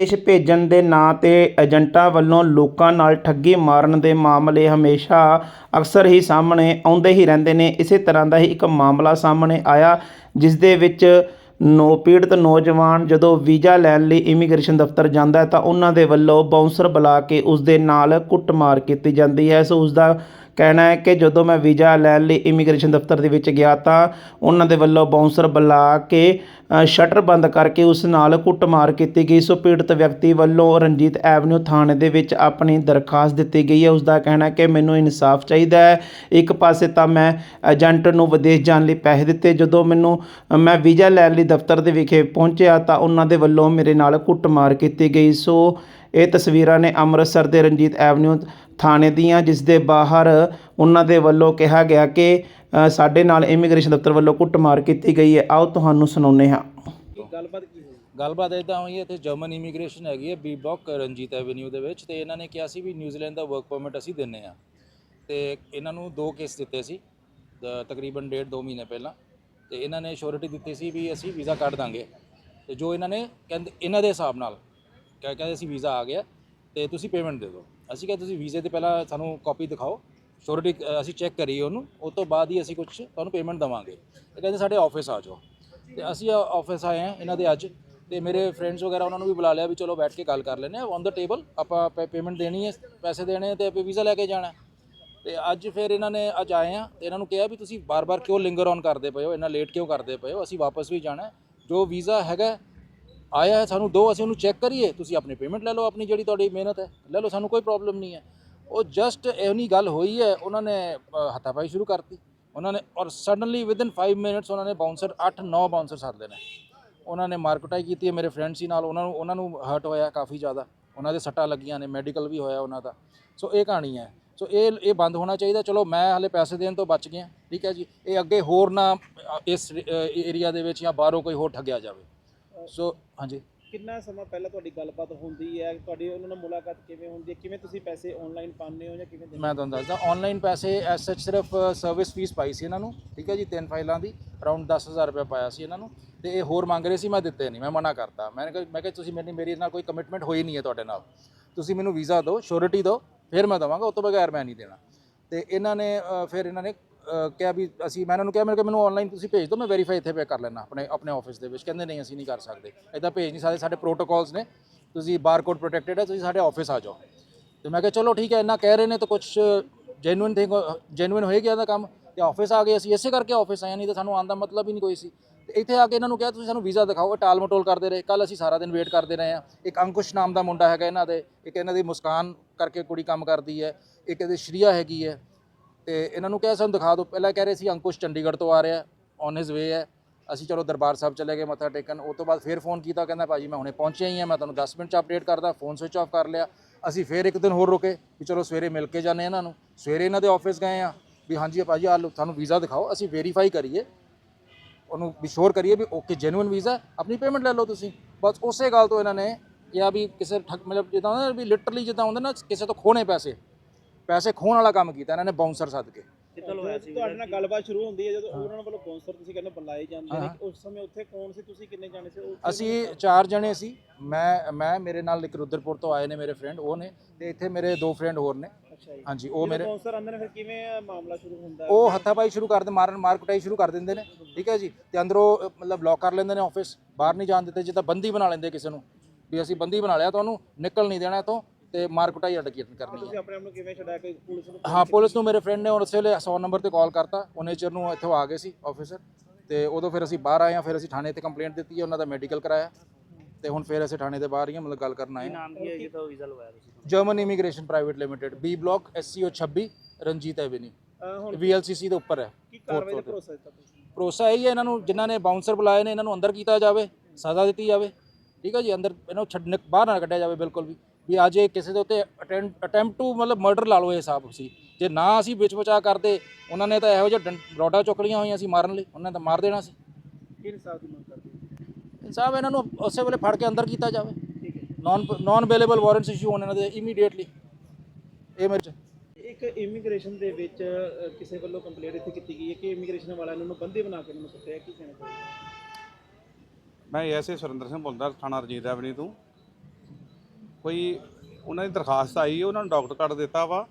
ਵਿਦੇਸ਼ ਭੇਜਣ ਦੇ ਨਾਂ ਤੇ ਏਜੰਟਾਂ ਵੱਲੋਂ ਲੋਕਾਂ ਨਾਲ ਠੱਗੀ ਮਾਰਨ ਦੇ ਮਾਮਲੇ ਹਮੇਸ਼ਾ ਅਕਸਰ ਹੀ ਸਾਹਮਣੇ ਆਉਂਦੇ ਹੀ ਰਹਿੰਦੇ ਨੇ। ਇਸੇ ਤਰ੍ਹਾਂ ਦਾ ਹੀ ਇੱਕ ਮਾਮਲਾ ਸਾਹਮਣੇ ਆਇਆ, ਜਿਸ ਦੇ ਵਿੱਚ ਨੋ ਪੀੜਤ ਨੌਜਵਾਨ ਜਦੋਂ ਵੀਜ਼ਾ ਲੈਣ ਲਈ ਇਮੀਗ੍ਰੇਸ਼ਨ ਦਫ਼ਤਰ ਜਾਂਦਾ ਹੈ ਤਾਂ ਉਹਨਾਂ ਦੇ ਵੱਲੋਂ ਬਾਉਂਸਰ ਬੁਲਾ ਕੇ ਉਸ ਦੇ ਨਾਲ ਕੁੱਟਮਾਰ ਕੀਤੀ ਜਾਂਦੀ ਹੈ। ਸੋ ਉਸ ਦਾ ਕਹਿਣਾ ਹੈ ਕਿ ਜਦੋਂ ਮੈਂ ਵੀਜ਼ਾ ਲੈਣ ਲਈ ਇਮੀਗ੍ਰੇਸ਼ਨ ਦਫ਼ਤਰ ਦੇ ਵਿੱਚ ਗਿਆ ਤਾਂ ਉਹਨਾਂ ਦੇ ਵੱਲੋਂ ਬਾਉਂਸਰ ਬੁਲਾ ਕੇ ਸ਼ਟਰ ਬੰਦ ਕਰਕੇ ਉਸ ਨਾਲ ਕੁੱਟਮਾਰ ਕੀਤੀ ਗਈ। ਸੋ ਪੀੜਤ ਵਿਅਕਤੀ ਵੱਲੋਂ ਰਣਜੀਤ ਐਵਨਿਊ ਥਾਣੇ ਦੇ ਵਿੱਚ ਆਪਣੀ ਦਰਖਾਸਤ ਦਿੱਤੀ ਗਈ ਹੈ। ਉਸ ਦਾ ਕਹਿਣਾ ਕਿ ਮੈਨੂੰ ਇਨਸਾਫ ਚਾਹੀਦਾ ਹੈ। ਇੱਕ ਪਾਸੇ ਤਾਂ ਮੈਂ ਏਜੰਟ ਨੂੰ ਵਿਦੇਸ਼ ਜਾਣ ਲਈ ਪੈਸੇ ਦਿੱਤੇ। ਜਦੋਂ ਮੈਨੂੰ ਮੈਂ ਵੀਜ਼ਾ ਲੈਣ ਲਈ ਦਫ਼ਤਰ ਦੇ ਵਿਖੇ ਪਹੁੰਚਿਆ ਤਾਂ ਉਹਨਾਂ ਦੇ ਵੱਲੋਂ ਮੇਰੇ ਨਾਲ ਕੁੱਟਮਾਰ ਕੀਤੀ ਗਈ। ਸੋ ਇਹ ਤਸਵੀਰਾਂ ਨੇ ਅੰਮ੍ਰਿਤਸਰ ਦੇ ਰਣਜੀਤ ਐਵਨਿਊ ਥਾਣੇ ਦੀਆਂ, ਜਿਸ ਦੇ ਬਾਹਰ ਉਹਨਾਂ ਦੇ ਵੱਲੋਂ ਕਿਹਾ ਗਿਆ ਕਿ ਸਾਡੇ ਨਾਲ ਇਮੀਗ੍ਰੇਸ਼ਨ ਦਫ਼ਤਰ ਵੱਲੋਂ ਕੁੱਟਮਾਰ ਕੀਤੀ ਗਈ ਹੈ। ਆਓ ਤੁਹਾਨੂੰ ਸੁਣਾਉਂਦੇ ਹਾਂ। ਗੱਲਬਾਤ ਕੀ ਹੋਈ? ਗੱਲਬਾਤ ਇਦਾਂ ਹੋਈ ਹੈ, ਇੱਥੇ ਜਰਮਨ ਇਮੀਗ੍ਰੇਸ਼ਨ ਹੈਗੀ ਹੈ ਬੀ ਬਲੌਕ ਰਣਜੀਤ ਐਵਨਿਊ ਦੇ ਵਿੱਚ, ਤੇ ਇਹਨਾਂ ਨੇ ਕਿਹਾ ਸੀ ਵੀ ਨਿਊਜ਼ੀਲੈਂਡ ਦਾ ਵਰਕ ਪਰਮਿਟ ਅਸੀਂ ਦਿੰਨੇ ਆ ਤੇ ਇਹਨਾਂ ਨੂੰ ਦੋ ਕੇਸ ਦਿੱਤੇ ਸੀ ਤਕਰੀਬਨ ਡੇਢ ਦੋ ਮਹੀਨੇ ਪਹਿਲਾਂ। ਤੇ ਇਹਨਾਂ ਨੇ ਸ਼ੋਰਿਟੀ ਦਿੱਤੀ ਸੀ ਵੀ ਅਸੀਂ ਵੀਜ਼ਾ ਕੱਢ ਦਾਂਗੇ। ਤੇ ਜੋ ਇਹਨਾਂ ਨੇ ਕਹਿੰਦੇ, ਇਹਨਾਂ ਦੇ ਹਿਸਾਬ ਨਾਲ ਕਹਿ ਕਹਿੰਦੇ ਅਸੀਂ ਵੀਜ਼ਾ ਆ ਗਿਆ ਤੇ ਤੁਸੀਂ ਪੇਮੈਂਟ ਦੇ ਦਿਓ। ਅਸੀਂ ਕਿਹਾ ਤੁਸੀਂ ਵੀਜ਼ੇ ਤੇ ਪਹਿਲਾਂ ਸਾਨੂੰ ਕਾਪੀ ਦਿਖਾਓ। ਸ਼ੋਰਿਟੀ ਅਸੀਂ ਚੈੱਕ ਕਰੀਏ ਉਹਨੂੰ। ਉਸ ਤੋਂ ਬਾਅਦ ਹੀ ਅਸੀਂ ਕੁਝ ਤੁਹਾਨੂੰ ਪੇਮੈਂਟ ਦੇਵਾਂਗੇ। ਇਹ ਕਹਿੰਦੇ ਸਾਡੇ ਆਫਿਸ ਆ ਜਾਓ। ਤੇ ਅਸੀਂ ਆਫਿਸ ਆਏ ਆ ਇਹਨਾਂ ਦੇ ਅੱਜ। ਤੇ ਮੇਰੇ ਫਰੈਂਡਸ ਵਗੈਰਾ ਉਹਨਾਂ ਨੂੰ ਵੀ ਬੁਲਾ ਲਿਆ ਵੀ ਚਲੋ ਬੈਠ ਕੇ ਗੱਲ ਕਰ ਲੈਂਦੇ ਆ ਔਨ ਦਾ ਟੇਬਲ ਆਪਾਂ ਪੇਮੈਂਟ ਦੇਣੀ ਹੈ, ਪੈਸੇ ਦੇਣੇ ਆ ਤੇ ਆਪਾਂ ਵੀਜ਼ਾ ਲੈ ਕੇ ਜਾਣਾ ਹੈ। ਤੇ ਅੱਜ ਫਿਰ ਇਹਨਾਂ ਨੇ ਅੱਜ ਆਏ ਆ ਤੇ ਇਹਨਾਂ ਨੂੰ ਕਿਹਾ ਵੀ ਤੁਸੀਂ ਬਾਰ-ਬਾਰ ਕਿਉਂ ਲਿੰਗਰ ਔਨ ਕਰਦੇ ਪਏ ਹੋ? ਇੰਨਾ ਲੇਟ ਕਿਉਂ ਕਰਦੇ ਪਏ ਹੋ? ਅਸੀਂ ਵਾਪਸ ਵੀ ਜਾਣਾ ਜੋ ਵੀਜ਼ਾ ਹੈਗਾ ਆਇਆ ਹੈ, ਸਾਨੂੰ ਦੋ ਅਸੀਂ ਉਹਨੂੰ ਚੈੱਕ ਕਰੀਏ। ਤੁਸੀਂ ਆਪਣੀ ਪੇਮੈਂਟ ਲੈ ਲਓ, ਆਪਣੀ ਜਿਹੜੀ ਤੁਹਾਡੀ ਮਿਹਨਤ ਹੈ, ਲੈ ਲਓ, ਸਾਨੂੰ ਕੋਈ ਪ੍ਰੋਬਲਮ ਨਹੀਂ ਹੈ। ਉਹ ਜਸਟ ਇਹਨੀ ਗੱਲ ਹੋਈ ਹੈ, ਉਹਨਾਂ ਨੇ ਹੱਥਾਪਾਈ ਸ਼ੁਰੂ ਕਰਤੀ। ਉਹਨਾਂ ਨੇ, ਔਰ ਸਡਨਲੀ ਵਿਦਿਨ 5 ਮਿੰਟਸ ਉਹਨਾਂ ਨੇ ਬਾਉਂਸਰ 8-9 ਬਾਉਂਸਰ ਸੱਦ ਲਏ ਨੇ। ਉਹਨਾਂ ਨੇ ਮਾਰਕਟਾਈ ਕੀਤੀ ਹੈ, ਮੇਰੇ ਫਰੈਂਡ ਸੀ ਨਾਲ, ਉਹਨਾਂ ਨੂੰ ਉਹਨਾਂ ਨੂੰ ਹਰਟ ਹੋਇਆ ਕਾਫੀ ਜ਼ਿਆਦਾ। ਉਹਨਾਂ ਦੇ ਸੱਟਾਂ ਲੱਗੀਆਂ ਨੇ ਮੈਡੀਕਲ ਵੀ ਹੋਇਆ ਉਹਨਾਂ ਦਾ। ਸੋ ਇਹ ਕਹਾਣੀ ਹੈ। ਸੋ ਇਹ ਇਹ ਬੰਦ ਹੋਣਾ ਚਾਹੀਦਾ। ਚਲੋ, ਮੈਂ ਹਲੇ ਪੈਸੇ ਦੇਣ ਤੋਂ ਬਚ ਗਿਆ। ਠੀਕ ਹੈ ਜੀ? ਇਹ ਅੱਗੇ ਹੋਰ ਨਾ ਇਸ ਏਰੀਆ ਦੇ ਵਿੱਚ ਜਾਂ ਬਾਹਰੋਂ ਕੋਈ ਹੋਰ ਠੱਗਿਆ ਜਾਵੇ। ਸੋ ਹਾਂਜੀ। ਕਿੰਨਾ ਸਮਾਂ ਪਹਿਲਾਂ ਤੁਹਾਡੀ ਗੱਲਬਾਤ ਹੁੰਦੀ ਹੈ? ਤੁਹਾਡੀ ਉਹਨਾਂ ਨਾਲ ਮੁਲਾਕਾਤ ਕਿਵੇਂ ਹੁੰਦੀ ਹੈ? ਕਿਵੇਂ ਤੁਸੀਂ ਪੈਸੇ ਆਨਲਾਈਨ ਪਾਉਂਦੇ ਹੋ ਜਾਂ ਕਿਵੇਂ ਦਿੰਦੇ ਮੈਂ ਤੁਹਾਨੂੰ ਦੱਸਦਾ ਆਨਲਾਈਨ ਪੈਸੇ ਐਸ ਸੱਚ ਸਿਰਫ ਸਰਵਿਸ ਫੀਸ ਪਾਈ ਸੀ ਇਹਨਾਂ ਨੂੰ ਠੀਕ ਹੈ ਜੀ ਤਿੰਨ ਫਾਈਲਾਂ ਦੀ ਅਰਾਊਂਡ 10000 ਰੁਪਏ ਪਾਇਆ ਸੀ ਇਹਨਾਂ ਨੂੰ ਤੇ ਇਹ ਹੋਰ ਮੰਗ ਰਹੇ ਸੀ ਮੈਂ ਦਿੱਤੇ ਨਹੀਂ ਮੈਂ ਮਨਾ ਕਰਤਾ। ਮੈਂ ਕਿਹਾ ਮੈਂ ਕਿਹਾ ਤੁਸੀਂ ਮੇਰੀ ਮੇਰੀ ਨਾਲ ਕੋਈ ਕਮਿਟਮੈਂਟ ਹੋਈ ਨਹੀਂ ਹੈ ਤੁਹਾਡੇ ਨਾਲ। ਤੁਸੀਂ ਮੈਨੂੰ ਵੀਜ਼ਾ ਦਿਓ ਸ਼ੋਰਿਟੀ ਦਿਓ ਫਿਰ ਮੈਂ ਦਵਾਂਗਾ ਉਸ ਤੋਂ ਬਗੈਰ ਮੈਂ ਨਹੀਂ ਦੇਣਾ। ਤੇ ਇਹਨਾਂ ਨੇ ਫਿਰ ਇਹਨਾਂ ਨੇ ਕਿਹਾ ਵੀ ਅਸੀਂ, ਮੈਂ ਇਹਨਾਂ ਨੂੰ ਕਿਹਾ, ਮੈਂ ਕਿ ਮੈਨੂੰ ਆਨਲਾਈਨ ਤੁਸੀਂ ਭੇਜ ਦਿਓ, ਮੈਂ ਵੈਰੀਫਾਈ ਇੱਥੇ ਪੇ ਕਰ ਲੈਣਾ ਆਪਣੇ ਆਪਣੇ ਆਫਿਸ ਦੇ ਵਿੱਚ। ਕਹਿੰਦੇ ਨਹੀਂ, ਅਸੀਂ ਨਹੀਂ ਕਰ ਸਕਦੇ। ਇਦਾਂ ਭੇਜ ਨਹੀਂ ਸਕਦੇ, ਸਾਡੇ ਪ੍ਰੋਟੋਕਾਲਸ ਨੇ। ਤੁਸੀਂ ਬਾਰਕੋਡ ਪ੍ਰੋਟੈਕਟਡ ਹੈ, ਤੁਸੀਂ ਸਾਡੇ ਆਫਿਸ ਆ ਜਾਓ। ਤੇ ਮੈਂ ਕਿਹਾ, ਚਲੋ ਠੀਕ ਹੈ, ਇੰਨਾ ਕਹਿ ਰਹੇ ਨੇ ਤਾਂ ਕੁਝ ਜੈਨੂਇਨ ਥਿੰਗ ਜੈਨੂਇਨ ਹੋਏ ਗਿਆ ਦਾ ਕੰਮ। ਤੇ ਆਫਿਸ ਆ ਗਏ ਅਸੀਂ, ਇਸੇ ਕਰਕੇ ਆਫਿਸ ਆਏ ਨਹੀਂ ਤਾਂ ਸਾਨੂੰ ਆਉਣ ਦਾ ਮਤਲਬ ਹੀ ਨਹੀਂ ਕੋਈ ਸੀ। ਤੇ ਇੱਥੇ ਆ ਕੇ ਇਹਨਾਂ ਨੂੰ ਕਿਹਾ, ਤੁਸੀਂ ਸਾਨੂੰ ਵੀਜ਼ਾ ਦਿਖਾਓ। ਇਹ ਟਾਲ ਮਟੋਲ ਕਰਦੇ ਰਹੇ। ਕੱਲ ਅਸੀਂ ਸਾਰਾ ਦਿਨ ਵੇਟ ਕਰਦੇ ਰਹੇ ਆ ਇੱਕ ਅੰਕੁਸ਼ ਨਾਮ ਦਾ ਮੁੰਡਾ ਹੈਗਾ ਇਹਨਾਂ ਦੇ, ਇੱਕ ਇਹਨਾਂ ਦੀ ਮੁਸਕਾਨ ਕਰਕੇ ਕੁੜੀ ਕੰਮ ਕਰਦੀ ਹੈ, ਇੱਕ ਇਹਦੇ ਸ਼੍ਰੀਆ ਹੈਗੀ ਹੈ। ਤੇ ਇਹਨਾਂ ਨੂੰ ਕਿਹਾ ਸਾਨੂੰ ਦਿਖਾ ਦਿਓ। ਪਹਿਲਾਂ ਕਹਿ ਰਹੇ ਸੀ, ਅੰਕੁਸ਼ ਚੰਡੀਗੜ੍ਹ ਤੋਂ ਆ ਰਿਹਾ ਔਨ ਹਿਸ ਵੇ ਹੈ। ਅਸੀਂ ਚਲੋ ਦਰਬਾਰ ਸਾਹਿਬ ਚਲੇ ਗਏ, ਮੱਥਾ ਟੇਕਣ। ਉਸ ਤੋਂ ਬਾਅਦ ਫਿਰ ਫੋਨ ਕੀਤਾ, ਕਹਿੰਦਾ ਭਾਜੀ ਮੈਂ ਹੁਣੇ ਪਹੁੰਚਿਆ ਹੀ ਹਾਂ, ਮੈਂ ਤੁਹਾਨੂੰ 10 ਮਿੰਟ ਚ ਅਪਡੇਟ ਕਰਦਾ ਫੋਨ ਸਵਿਚ ਆਫ ਕਰ ਲਿਆ। ਅਸੀਂ ਫਿਰ ਇੱਕ ਦਿਨ ਹੋਰ ਰੁਕੇ ਵੀ ਚਲੋ ਸਵੇਰੇ ਮਿਲ ਕੇ ਜਾਂਦੇ ਇਹਨਾਂ ਨੂੰ। ਸਵੇਰੇ ਇਹਨਾਂ ਦੇ ਆਫਿਸ ਗਏ ਆ ਵੀ ਹਾਂਜੀ ਭਾਜੀ ਆ ਲਓ ਤੁਹਾਨੂੰ ਵੀਜ਼ਾ ਦਿਖਾਓ, ਅਸੀਂ ਵੈਰੀਫਾਈ ਕਰੀਏ। ਉਹਨੂੰ ਵੀ ਸ਼ੋਰ ਕਰੀਏ ਵੀ ਓਕੇ ਜੈਨੂਇਨ ਵੀਜ਼ਾ ਆਪਣੀ ਪੇਮੈਂਟ ਲੈ ਲਓ ਤੁਸੀਂ। ਬਸ ਉਸੇ ਗੱਲ ਤੋਂ ਇਹਨਾਂ ਨੇ ਕਿਹਾ ਵੀ ਕਿਸੇ ਠੱਗ ਮਤਲਬ ਜਿੱਦਾਂ ਨਾ ਵੀ ਲਿਟਰਲੀ ਜਿੱਦਾਂ ਹੁੰਦਾ ਨਾ, ਕਿਸੇ ਤੋਂ ਖੋਣੇ ਪੈਸੇ। ਪੈਸੇ ਖੋਣ ਵਾਲਾ ਕੰਮ ਕੀਤਾ ਇਹਨਾਂ ਨੇ ਬਾਉਂਸਰ ਸੱਦ ਕੇ। ਕਿੱਥੋਂ ਹੋਇਆ ਸੀ ਤੁਹਾਡੇ ਨਾਲ ਗੱਲਬਾਤ ਸ਼ੁਰੂ ਹੁੰਦੀ ਹੈ ਜਦੋਂ ਉਹਨਾਂ ਵੱਲੋਂ ਸਪਾਂਸਰ ਤੁਸੀਂ ਕਹਿੰਦੇ ਬੁਲਾਏ ਜਾਂਦੇ ਨੇ ਹਾਂ। ਉਸ ਸਮੇਂ ਉੱਥੇ ਕੌਣ ਸੀ? ਤੁਸੀਂ ਕਿੰਨੇ ਜਾਣੇ ਸੀ? ਉਹ- ਅਸੀਂ ਚਾਰ ਜਣੇ ਸੀ। ਮੈਂ ਮੈਂ ਮੇਰੇ ਨਾਲ ਇੱਕ ਰੁਦਰਪੁਰ ਤੋਂ ਆਏ ਨੇ ਮੇਰੇ ਫਰੈਂਡ ਉਹ ਨੇ ਤੇ ਇੱਥੇ ਮੇਰੇ ਦੋ ਫਰੈਂਡ ਹੋਰ ਨੇ। ਹਾਂਜੀ ਉਹ ਮੇਰੇ ਸਪਾਂਸਰ ਆਉਂਦੇ ਨੇ ਫਿਰ ਕਿਵੇਂ ਇਹ ਮਾਮਲਾ ਸ਼ੁਰੂ ਹੁੰਦਾ ਹੈ? ਉਹ ਹੱਥਾਪਾਈ ਸ਼ੁਰੂ ਕਰ ਦੇ ਮਾਰਨ ਮਾਰ ਕੁਟਾਈ ਸ਼ੁਰੂ ਕਰ ਦਿੰਦੇ ਨੇ ਠੀਕ ਹੈ ਜੀ? ਤੇ ਅੰਦਰੋਂ ਮਤਲਬ ਲੌਕ ਕਰ ਲੈਂਦੇ ਨੇ ਆਫਿਸ ਬਾਹਰ ਨਹੀਂ ਜਾਣ ਦਿੱਤੇ ਜਿੱਦਾਂ ਬੰਦੀ ਬਣਾ ਲੈਂਦੇ ਕਿਸੇ ਨੂੰ ਵੀ ਅਸੀਂ ਬੰਦੀ ਬਣਾ ਲਿਆ ਤੁਹਾਨੂੰ ਨਿਕਲ ਨਹੀਂ ਦੇਣਾ ਤੋਂ ਤੇ ਮਾਰ ਕੁਟਾਈ ਅਟਕੀ ਕਰਨੀ ਤੁਸੀਂ ਹੈ। ਆਪਣੇ ਆਪ ਨੂੰ ਕਿਵੇਂ ਛਡਾ ਕੇ ਪੁਲਿਸ ਨੂੰ ਹਾਂ ਪੁਲਿਸ ਨੂੰ ਮੇਰੇ ਫਰੈਂਡ ਨੇ ਉਸੇ ਵੇਲੇ 100 ਨੰਬਰ ਤੇ ਕਾਲ ਕਰਤਾ। ਉਹ ਨੇਚਰ ਨੂੰ ਇੱਥੋਂ ਆ ਗਏ ਸੀ ਆਫੀਸਰ ਤੇ ਉਦੋਂ ਫਿਰ ਅਸੀਂ ਬਾਹਰ ਆਏ ਹਾਂ ਫਿਰ ਅਸੀਂ ਥਾਣੇ ਤੇ ਕੰਪਲੇਂਟ ਦਿੱਤੀ ਹੈ ਉਹਨਾਂ ਦਾ ਮੈਡੀਕਲ ਕਰਾਇਆ। ਤੇ ਹੁਣ ਫਿਰ ਅਸੀਂ ਥਾਣੇ ਦੇ ਬਾਹਰ ਹੀ ਹਾਂ ਮਤਲਬ ਗੱਲ ਕਰਨ ਆਏ ਨਾਮ ਕੀ ਹੈ ਜਿੱਥੋਂ ਵੀਜ਼ਾ ਲਵਾਇਆ ਤੁਸੀਂ? German immigration private limited B block SCO 26 Ranjit avenue ਅਹ ਹੁਣ ਵੀਐਲਸੀਸੀ ਦੇ ਉੱਪਰ ਹੈ। ਕੀ ਕਾਰਵਾਈ ਦਾ ਭਰੋਸਾ ਦਿੱਤਾ ਤੁਸੀਂ? ਭਰੋਸਾ ਇਹ ਹੈ ਇਹਨਾਂ ਨੂੰ ਜਿਨ੍ਹਾਂ ਨੇ ਬਾਉਂਸਰ ਬੁਲਾਏ ਨੇ ਇਹਨਾਂ ਨੂੰ ਅੰਦਰ ਕੀਤਾ ਜਾਵੇ ਸਜ਼ਾ ਦਿੱਤੀ ਜਾਵੇ। ਠੀਕ ਹੈ ਜੀ ਅੰਦਰ ਇਹਨਾਂ ਨੂੰ ਛੱਡ ਬਾਹਰ ਨਾ ਕੱਢਿਆ ਜਾਵੇ ਬਿਲਕੁਲ ਵੀ। ਵੀ ਅੱਜ ਇਹ ਕਿਸੇ ਦੇ ਉੱਤੇ ਅਟੈਂਪਟ ਟੂ ਮਤਲਬ ਮਰਡਰ ਲਾ ਲਓ ਇਹ ਹਿਸਾਬ ਸੀ। ਜੇ ਨਾ ਅਸੀਂ ਵਿੱਚ ਬਚਾ ਕਰਦੇ ਉਹਨਾਂ ਨੇ ਤਾਂ ਇਹੋ ਜਿਹਾ ਰੋਡਾ ਚੁੱਕ ਲਈਆਂ ਹੋਈਆਂ ਸੀ ਮਾਰਨ ਲਈ ਉਹਨਾਂ ਨੇ ਤਾਂ ਮਾਰ ਦੇਣਾ ਸੀ। ਕੀ ਇਨਸਾਫ ਦੀ ਮੰਗ ਕਰਦੇ ਹੋ? ਇਨਸਾਫ ਇਹਨਾਂ ਨੂੰ ਉਸੇ ਵੇਲੇ ਫੜ ਕੇ ਅੰਦਰ ਕੀਤਾ ਜਾਵੇ। Non non available warrants issue ਹੋਣ ਇਹਨਾਂ ਦੇ ਇਮੀਡੀਏਟਲੀ ਇਹ ਮੇਰੇ ਇੱਕ ਇਮੀਗ੍ਰੇਸ਼ਨ ਦੇ ਵਿੱਚ ਕਿਸੇ ਵੱਲੋਂ ਕੰਪਲੇਂਟ ਇੱਥੇ ਕੀਤੀ ਗਈ ਹੈ ਕਿ ਇਮੀਗ੍ਰੇਸ਼ਨ ਵਾਲਿਆਂ ਨੂੰ ਬੰਦੀ ਬਣਾ ਕੇ ਉਹਨਾਂ ਨੂੰ ਕੁੱਟਿਆ ਕੀ ਕਹਿਣਾ ਮੈਂ ਐਸੇ ਸੁਰਿੰਦਰ ਸਿੰਘ ਬੋਲਦਾ ਥਾਣਾ ਰਜੀਤ ਐਵਨੀ ਤੋਂ। ਕੋਈ ਉਹਨਾਂ ਦੀ ਦਰਖਾਸਤ ਆਈ ਉਹਨਾਂ ਨੂੰ ਡਾਕਟਰ ਕੱਢ ਦਿੱਤਾ ਵਾ।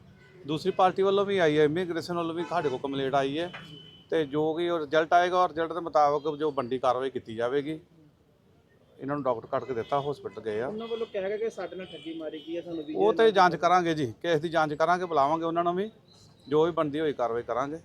ਦੂਸਰੀ ਪਾਰਟੀ ਵੱਲੋਂ ਵੀ ਆਈ ਹੈ ਇਮੀਗ੍ਰੇਸ਼ਨ ਵੱਲੋਂ ਵੀ ਸਾਡੇ ਕੋਲ ਕੰਪਲੇਂਟ ਆਈ ਹੈ। ਤੇ ਜੋ ਕਿ ਉਹ ਰਿਜ਼ਲਟ ਆਏਗਾ ਔਰ ਰਿਜ਼ਲਟ ਦੇ ਮੁਤਾਬਕ ਜੋ ਬੰਦੀ ਕਾਰਵਾਈ ਕੀਤੀ ਜਾਵੇਗੀ। ਇਹਨਾਂ ਨੂੰ ਡਾਕਟਰ ਕੱਢ ਕੇ ਦਿੱਤਾ ਹਸਪੀਟਲ ਗਏ ਆ। ਉਹਨਾਂ ਵੱਲੋਂ ਕਿਹਾ ਗਿਆ ਕਿ ਸਾਡੇ ਨਾਲ ਠੱਗੀ ਮਾਰੀ ਗਈ ਹੈ ਸਾਨੂੰ ਵੀ ਉਹ ਤੇ ਜਾਂਚ ਕਰਾਂਗੇ ਜੀ ਕੇਸ ਦੀ ਜਾਂਚ ਕਰਾਂਗੇ ਬੁਲਾਵਾਂਗੇ ਉਹਨਾਂ ਨੂੰ ਵੀ। ਜੋ ਵੀ ਬੰਦੀ ਹੋਈ ਕਾਰਵਾਈ ਕਰਾਂਗੇ।